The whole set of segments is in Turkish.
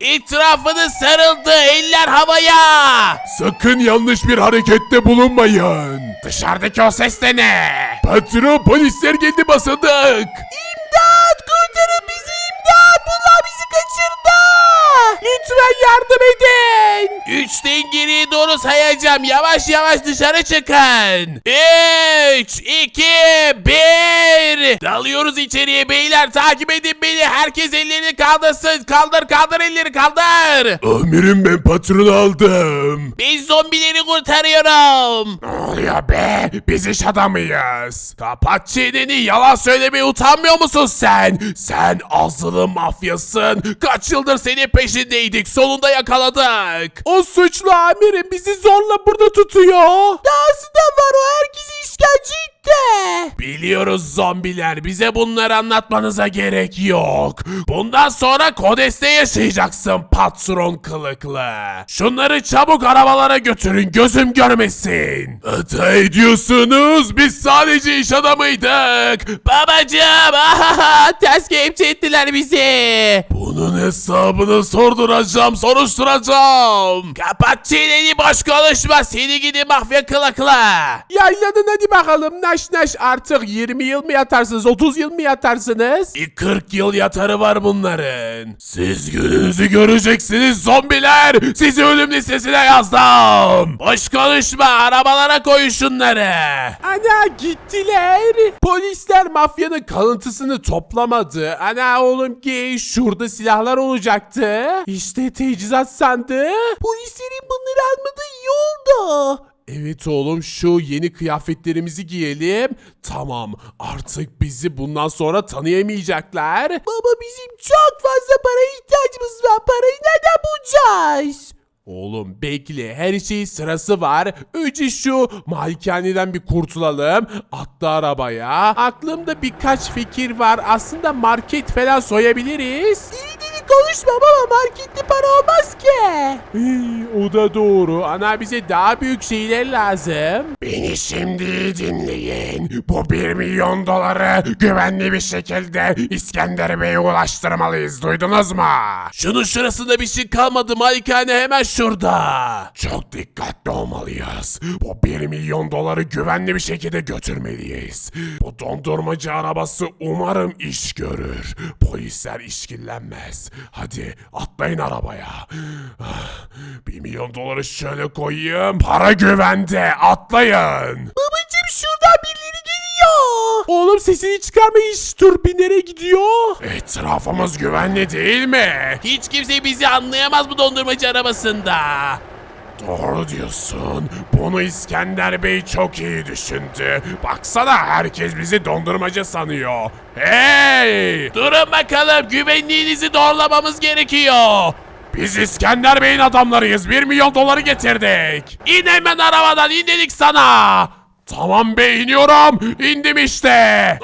Etrafını sarıldı eller havaya. Sakın yanlış bir harekette bulunmayın. Dışarıdaki o ses de ne? Patron polisler geldi basadık. İmdat Lütfen yardım edin. Üçten geriye doğru sayacağım yavaş yavaş dışarı çıkın. Üç, iki, bir. Dalıyoruz içeriye beyler takip edin beni. Herkes ellerini kaldırsın. Kaldır kaldır elleri kaldır. Amirim ben patronu aldım. Ben zombileri kurtarıyorum. Ne oluyor be? Biz iş adamıyız. Kapat çeneni yalan söylemeye utanmıyor musun sen? Sen azılı mafyasın. Kaç yıldır senin peşindeydik sonunda yakaladık. O suçlu amirim bizi zorla burada tutuyor. Dahası da var o herkesi işkence etti. Biliyoruz zombiler bize bunları anlatmanıza gerek yok. Bundan sonra Kodes'te yaşayacaksın patron kılıklı. Şunları çabuk arabalara götürün gözüm görmesin. Hata ediyorsunuz biz sadece iş adamıydık. Babacım ahaha, ters kelepçe ettiler bizi. Bunun hesabını sorduracağım soruşturacağım. Kapat çeneni boş konuşma seni gidi mafya kılıklı. Yayladın hadi bakalım naş naş artık 20 yıl mı yatarsınız 30 yıl mı yatarsınız? Bir 40 yıl yatarı var bunların. Siz gününüzü göreceksiniz zombiler. Sizi ölüm listesine yazdım. Boş konuşma arabalara koyun şunları. Ana gittiler. Polisler mafyanın kalıntısını toplamadı. Ana oğlum ki şurada silahlar olacaktı. İşte tecizat sandı. Polislerin bunları almadığı iyi oldu. Evet oğlum şu yeni kıyafetlerimizi giyelim. Tamam artık bizi bundan sonra tanıyamayacaklar. Baba bizim çok fazla paraya ihtiyacımız var. Parayı nereden bulacağız? Oğlum bekle her şeyin sırası var. Önce şu malikaneden bir kurtulalım. Atla arabaya. Aklımda birkaç fikir var. Aslında market falan soyabiliriz. Deli konuşma baba markette para olmaz ki. o da doğru. Ana bize daha büyük şeyler lazım. Beni şimdi dinleyin. Bu 1 milyon doları güvenli bir şekilde İskender Bey'e ulaştırmalıyız. Duydunuz mu? Şunun şurasında bir şey kalmadı malikane hemen şurada. Çok dikkatli olmalıyız. Bu 1 milyon doları güvenli bir şekilde götürmeliyiz. Bu dondurmacı arabası umarım iş görür. Polisler işkillenmez. Hadi atlayın arabaya. Ah, 1 milyon doları şöyle koyayım. Para güvende. Atlayın. Babacım şuradan birileri geliyor. Oğlum sesini çıkarma hiç. Dur bir nereye gidiyor? Etrafımız güvenli değil mi? Hiç kimse bizi anlayamaz bu dondurmacı arabasında. Doğru diyorsun. Bunu İskender Bey çok iyi düşündü. Baksana herkes bizi dondurmacı sanıyor. Hey! Durun bakalım güvenliğinizi doğrulamamız gerekiyor. Biz İskender Bey'in adamlarıyız. 1 milyon doları getirdik. İn hemen arabadan in dedik sana. Tamam bey iniyorum. İndim işte.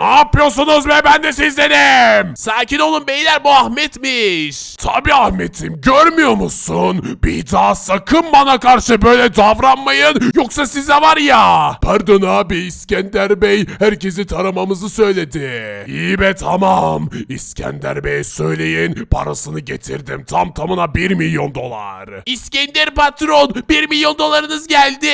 Ne yapıyorsunuz be ben de sizdenim. Sakin olun beyler bu Ahmet'miş. Tabii Ahmet'im görmüyor musun? Bir daha sakın bana karşı böyle davranmayın yoksa size var ya. Pardon abi İskender Bey herkesi taramamızı söyledi. İyi be tamam. İskender Bey'e söyleyin parasını getirdim tam tamına 1 milyon dolar. İskender patron 1 milyon dolarınız geldi.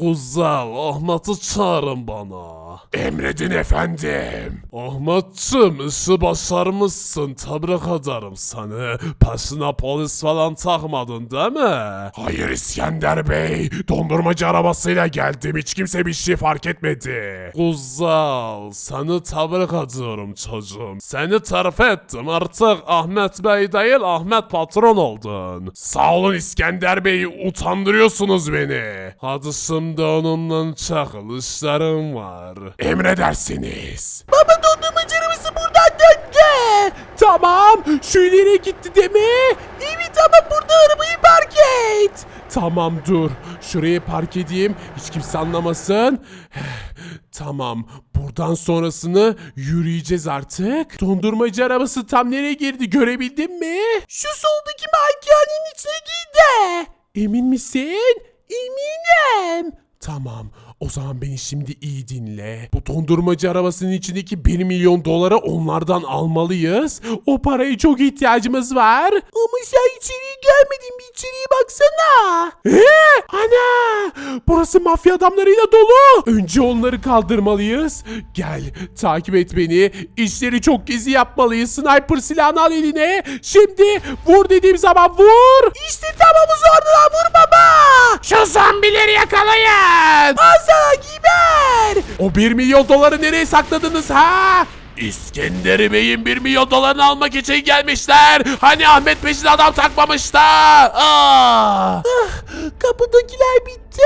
Güzel Ahmet'i çağırın bana. Emredin efendim. Ahmetçim işi başarmışsın tebrik ederim seni. Peşine polis falan takmadın değil mi? Hayır İskender Bey. Dondurmacı arabasıyla geldim. Hiç kimse bir şey fark etmedi. Güzel seni tebrik ediyorum çocuğum. Seni terfi ettim artık Ahmet Bey değil Ahmet patron oldun. Sağ olun İskender Bey. Utandırıyorsunuz beni. Hadi şimdi onunla çakıl işlerim var. Emredersiniz. Baba dondurmacı arabası buradan döndü. Tamam şu ileriye gitti değil mi? Evet ama burada arabayı park et. Tamam dur. Şuraya park edeyim. Hiç kimse anlamasın. tamam. Buradan sonrasını yürüyeceğiz artık. Dondurmacı arabası tam nereye girdi görebildin mi? Şu soldaki malikanenin içine girdi. Emin misin? Eminim. Tamam. O zaman beni şimdi iyi dinle. Bu dondurmacı arabasının içindeki 1 milyon doları onlardan almalıyız. O paraya çok ihtiyacımız var. Ama sen içeriye gelmedin. Bir içeriye baksana. Ee, ana! Burası mafya adamlarıyla dolu. Önce onları kaldırmalıyız. Gel takip et beni. İşleri çok gizli yapmalıyız. Sniper silahını al eline. Şimdi vur dediğim zaman vur. İşte tamam zorla vur baba. Şu zombileri yakalayın. Al sana giber. O 1 milyon doları nereye sakladınız ha? İskender Bey'in 1 milyon dolarını almak için gelmişler. Hani Ahmet peşine adam takmamış da. Aa! Kapıdakiler bitti.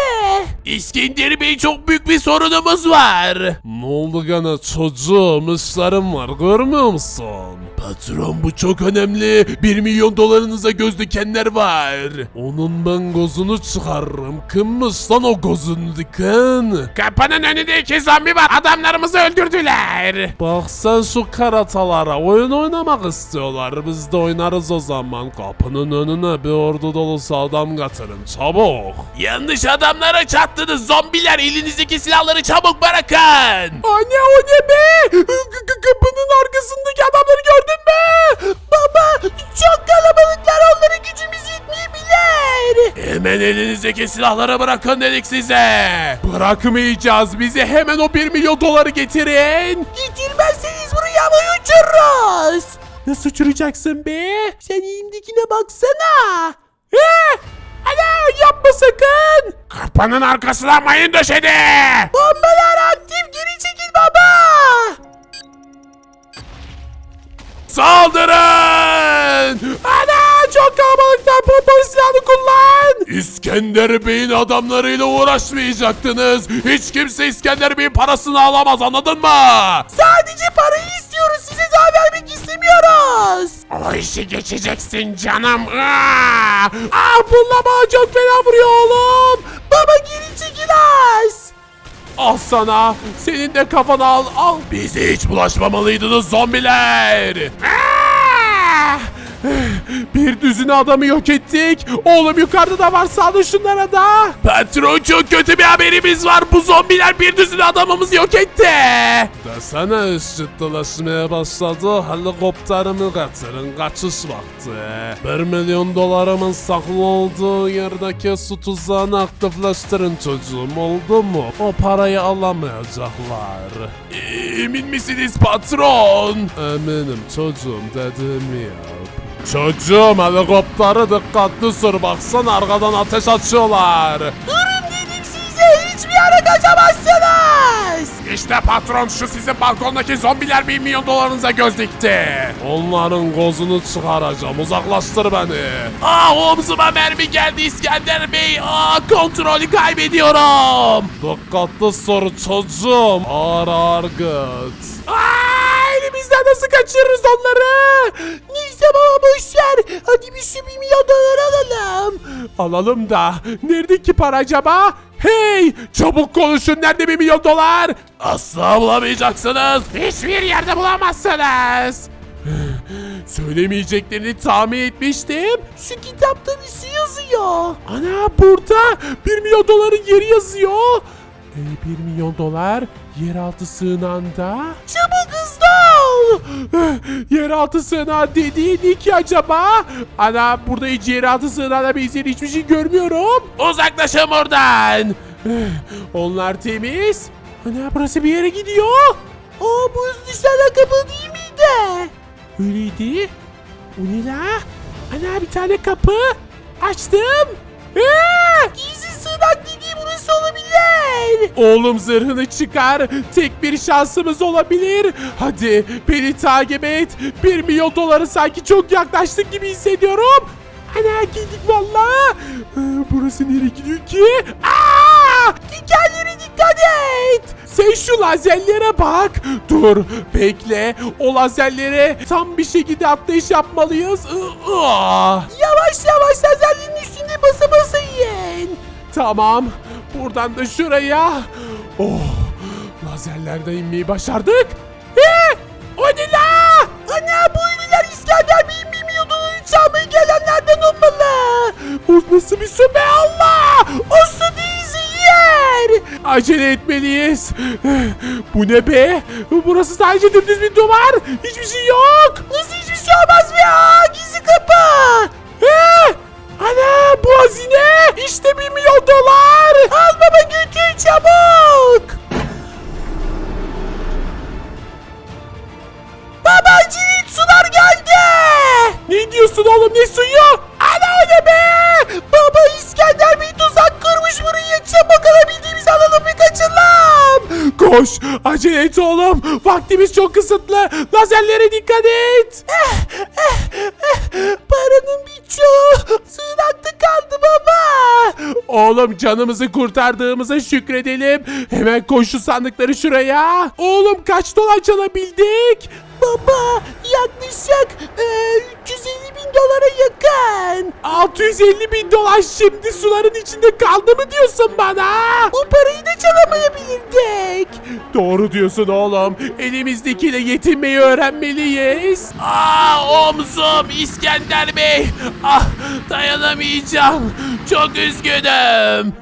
İskender Bey çok büyük bir sorunumuz var. Ne oldu gene çocuğum işlerim var görmüyor musun? Patron bu çok önemli. 1 milyon dolarınıza göz dikenler var. Onun ben gözünü çıkarırım. Kimmiş lan o gözünü diken? Kapının önünde iki zombi var. Adamlarımızı öldürdüler. Bak sen şu karatalara oyun oynamak istiyorlar. Biz de oynarız o zaman. Kapının önüne bir ordu dolusu adam getirin çabuk. Yanlış adamlara çattınız. Zombiler elinizdeki silahları çabuk bırakın. Anne o ne be? Kapının arkasındaki adamları gördün mü? Baba çok kalabalıklar onlara gücümüz yetmeyebilir. Hemen elinizdeki silahları bırakın dedik size. Bırakmayacağız bize hemen o 1 milyon doları getirin. Getirmezseniz buraya havaya uçururuz. Nasıl uçuracaksın be? Sen elimdekine baksana. Ee, ana yapma sakın. Kapının arkasına mayın döşedi. Bombalar aktif geri çekil baba. Saldırın. Ana çok kalabalıklar pompalı silahını kullan. İskender Bey'in adamlarıyla uğraşmayacaktınız. Hiç kimse İskender Bey'in parasını alamaz anladın mı? Sadece parayı istiyoruz size zarar vermek istemiyoruz. O işi geçeceksin canım. Aa! Bununla bana çok fena vuruyor oğlum. Al sana. Senin de kafana al al. Bize hiç bulaşmamalıydınız zombiler. Ah! Bir düzine adamı yok ettik. Oğlum yukarıda da var salın şunlara da. Patron çok kötü bir haberimiz var. Bu zombiler bir düzine adamımızı yok etti. Desene ciddileşmeye başladı. Helikopterimi getirin. Kaçış vakti. 1 milyon dolarımın saklı olduğu yerdeki su tuzağını aktifleştirin çocuğum. Oldu mu? O parayı alamayacaklar. Emin misiniz patron? Eminim çocuğum dediğimi yap. Çocuğum helikopteri dikkatli sür baksana arkadan ateş açıyorlar. Durun dedim size hiçbir yere kaçamazsınız. İşte patron şu sizin balkondaki zombiler 1 milyon dolarınıza göz dikti. Onların gözünü çıkaracağım uzaklaştır beni. Aa omzuma mermi geldi İskender Bey. Aa kontrolü kaybediyorum. Dikkatli sor çocuğum. Ağır ağır git. Aa, elimizden nasıl kaçırırız onları? Baba boşver. Hadi bir şu bir milyon dolar alalım. Alalım da. Nerede ki para acaba? Hey! Çabuk konuşun nerede bir milyon dolar? Asla bulamayacaksınız. Hiçbir yerde bulamazsınız. Söylemeyeceklerini tahmin etmiştim. Şu kitapta bir şey yazıyor. Ana burada 1 milyon doların yeri yazıyor. E, 1 milyon dolar yeraltı sığınağında. Çabuk hızlı. yeraltı sığınağı dediğin ne ki acaba? Ana burada hiç yeraltı sığınağına benzeyen hiçbir şey görmüyorum. Uzaklaşın buradan. Onlar temiz. Ana burası bir yere gidiyor. Aa bu üst dışarıda kapı değil miydi? Öyleydi. O ne la? Ana bir tane kapı. Açtım. Ee, olabilir. Oğlum zırhını çıkar. Tek bir şansımız olabilir. Hadi beni takip et. Bir milyon doları sanki çok yaklaştık gibi hissediyorum. Ana geldik valla. Ee, Burası nereye gidiyor ki? Aa! Dikenlere dikkat et. Sen şu lazerlere bak. Dur bekle. O lazerlere tam bir şekilde atlayış yapmalıyız. Iı. Yavaş yavaş lazerlerin üstünde basa basa yiyin. Tamam. Buradan da şuraya. Oh. Lazerlerden inmeyi başardık. Ee, o ne la? Ana bu ünlüler İskender Bey'in doları çalmaya gelenlerden olmalı. O nasıl bir su be Allah? O su değil zehir. Acele etmeliyiz. Bu ne be? Burası sadece dümdüz bir duvar. Hiçbir şey yok. Nasıl hiçbir şey olmaz be ya? Koş acele et oğlum. Vaktimiz çok kısıtlı. Lazerlere dikkat et. Paranın birçoğu sığınakta kaldı baba. Oğlum canımızı kurtardığımıza şükredelim. Hemen koş şu sandıkları şuraya. Oğlum kaç dolar çalabildik? Baba yaklaşık e, 350 bin dolara yakın. 650 bin dolar şimdi suların içinde kaldı mı diyorsun bana? Bu parayı da çalamayabilirdik. Doğru diyorsun oğlum. Elimizdekiyle yetinmeyi öğrenmeliyiz. Aa omzum İskender Bey. Ah dayanamayacağım. Çok üzgünüm.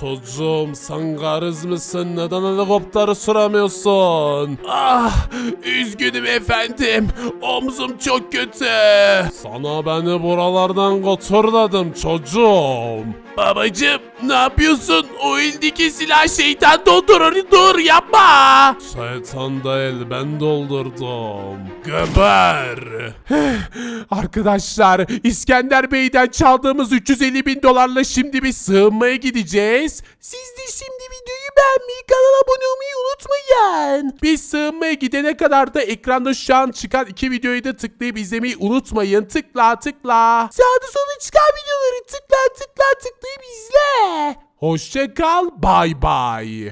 Çocuğum sen garız mısın? Neden helikopteri süramıyorsun? Ah üzgünüm efendim. Omzum çok kötü. Sana beni buralardan götür dedim çocuğum. Babacım ne yapıyorsun? O eldeki silah şeytan doldurur. Dur yapma. Şeytan değil ben doldurdum. Geber. Arkadaşlar İskender Bey'den çaldığımız 350 bin dolarla şimdi bir sığınmaya gideceğiz. Siz de şimdi videoyu beğenmeyi, kanala abone olmayı unutmayın. Biz sığınmaya gidene kadar da ekranda şu an çıkan iki videoyu da tıklayıp izlemeyi unutmayın. Tıkla tıkla. Sağda solda çıkan videoları tıkla tıkla tıklayıp izle. Hoşça kal. Bay bay.